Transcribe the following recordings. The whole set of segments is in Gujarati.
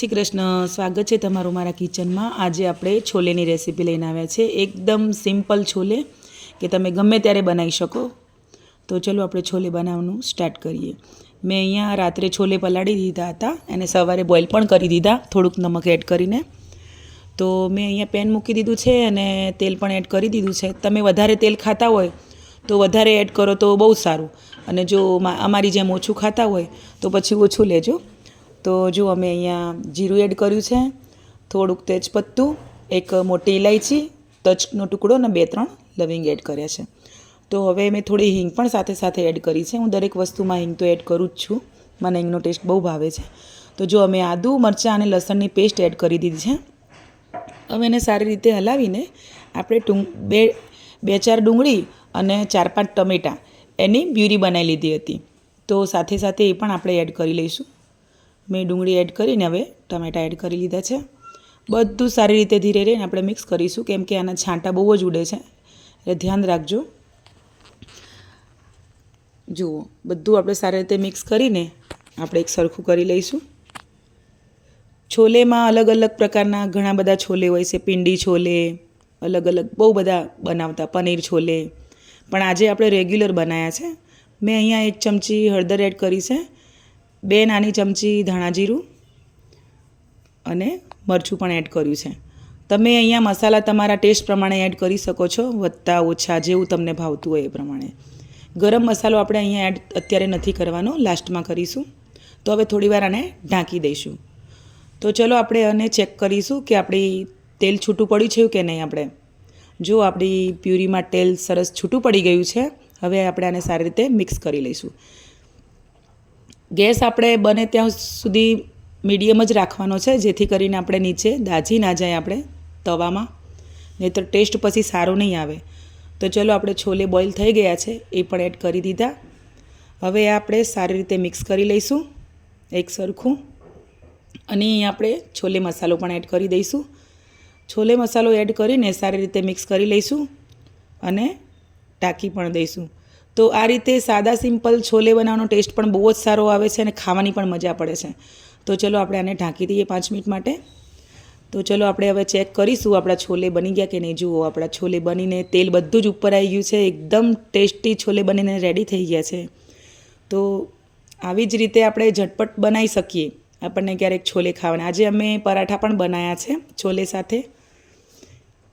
શ્રી કૃષ્ણ સ્વાગત છે તમારું મારા કિચનમાં. આજે આપણે છોલેની રેસીપી લઈને આવ્યા છે. એકદમ સિમ્પલ છોલે કે તમે ગમે ત્યારે બનાવી શકો. તો ચલો આપણે છોલે બનાવવાનું સ્ટાર્ટ કરીએ. મેં અહીંયા રાત્રે છોલે પલાળી દીધા હતા અને સવારે બોઇલ પણ કરી દીધા, થોડુંક નમક એડ કરીને. તો મેં અહીંયા પેન મૂકી દીધું છે અને તેલ પણ એડ કરી દીધું છે. તમે વધારે તેલ ખાતા હોય તો વધારે એડ કરો તો બહુ સારું. અને જો અમારી જેમ ઓછું ખાતા હોય તો પછી ઓછું લેજો. તો જો અમે અહીંયા જીરું એડ કર્યું છે, થોડુંક તેજપત્તું, એક મોટી ઇલાયચી તજનો ટુકડો અને બે ત્રણ લવિંગ એડ કર્યા છે. તો હવે મેં થોડી હિંગ પણ સાથે સાથે એડ કરી છે. હું દરેક વસ્તુમાં હિંગ તો એડ કરું જ છું. મને હિંગનો ટેસ્ટ બહુ ભાવે છે. તો જો અમે આદુ, મરચાં અને લસણની પેસ્ટ એડ કરી દીધી છે. હવે એને સારી રીતે હલાવીને આપણે ટું બે બે ચાર ડુંગળી અને ચાર પાંચ ટમેટાં એની પ્યુરી બનાવી લીધી હતી. તો સાથે સાથે એ પણ આપણે એડ કરી લઈશું. મેં ડુંગળી એડ કરીને હવે ટમેટાં એડ કરી લીધા છે. બધું સારી રીતે ધીરે રહીને આપણે મિક્સ કરીશું, કેમ કે આના છાંટા બહુ જ ઉડે છે. એટલે ધ્યાન રાખજો. જુઓ, બધું આપણે સારી રીતે મિક્સ કરીને આપણે એક સરખું કરી લઈશું. છોલેમાં અલગ અલગ પ્રકારના ઘણા બધા છોલે હોય છે, પિંડી છોલે, અલગ અલગ બહુ બધા બનાવતા, પનીર છોલે. પણ આજે આપણે રેગ્યુલર બનાવ્યા છે. મેં અહીંયા એક ચમચી હળદર એડ કરી છે. બે નાની ચમચી ધાણા જીરું અને મરચું પણ એડ કર્યું છે. તમે અહીંયા મસાલા તમારા ટેસ્ટ પ્રમાણે એડ કરી શકો છો વધતા ઓછા જેવું તમને ભાવતું હોય એ પ્રમાણે. ગરમ મસાલો આપણે અહીંયા એડ અત્યારે નથી કરવાનો, લાસ્ટમાં કરીશું. તો હવે થોડીવાર આને ઢાંકી દઈશું. તો ચલો આપણે આને ચેક કરીશું કે આપણી તેલ છૂટું પડ્યું છે કે નહીં આપણે. જો આપણી પ્યુરીમાં તેલ સરસ છૂટું પડી ગયું છે, હવે આપણે આને સારી રીતે મિક્સ કરી લઈશું. ગેસ આપણે બને ત્યાં સુધી મીડિયમ જ રાખવાનો છે, જેથી કરીને આપણે નીચે દાજી ના જાય આપણે તવામાં. નહીં તો ટેસ્ટ પછી સારો નહીં આવે. તો ચલો આપણે છોલે બોઇલ થઈ ગયા છે, એ પણ એડ કરી દીધા. હવે આપણે સારી રીતે મિક્સ કરી લઈશું, એક સરખું. અને આપણે છોલે મસાલો પણ એડ કરી દઈશું. છોલે મસાલો એડ કરીને સારી રીતે મિક્સ કરી લઈશું અને ટાંકી પણ દઈશું. તો આ રીતે સાદા, સિમ્પલ છોલે બનાવવાનો ટેસ્ટ પણ બહુ જ સારો આવે છે અને ખાવાની પણ મજા પડે છે. તો ચલો આપણે આને ઢાંકી દઈએ પાંચ મિનિટ માટે. તો ચલો આપણે હવે ચેક કરીશું આપણા છોલે બની ગયા કે નહીં. જુઓ, આપણા છોલે બનીને તેલ બધું જ ઉપર આવી ગયું છે. એકદમ ટેસ્ટી છોલે બનીને રેડી થઈ ગયા છે. તો આવી જ રીતે આપણે ઝટપટ બનાવી શકીએ આપણને ક્યારેક છોલે ખાવાના. આજે અમે પરાઠા પણ બનાવ્યા છે છોલે સાથે.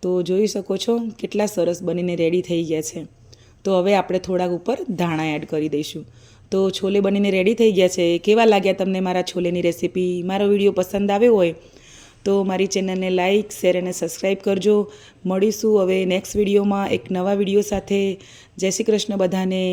તો જોઈ શકો છો કેટલા સરસ બનીને રેડી થઈ ગયા છે. તો હવે આપણે થોડાક ઉપર ધાણા એડ કરી દઈશું. તો છોલે બનીને રેડી થઈ ગયા છે. કેવા લાગ્યા તમને મારા છોલેની રેસીપી મારો વીડિયો પસંદ આવ્યો હોય તો મારી ચેનલને લાઇક શેર અને સબસ્ક્રાઈબ કરજો. મળીશું હવે નેક્સ્ટ વિડીયોમાં એક નવા વીડિયો સાથે. જય શ્રી કૃષ્ણ બધાને.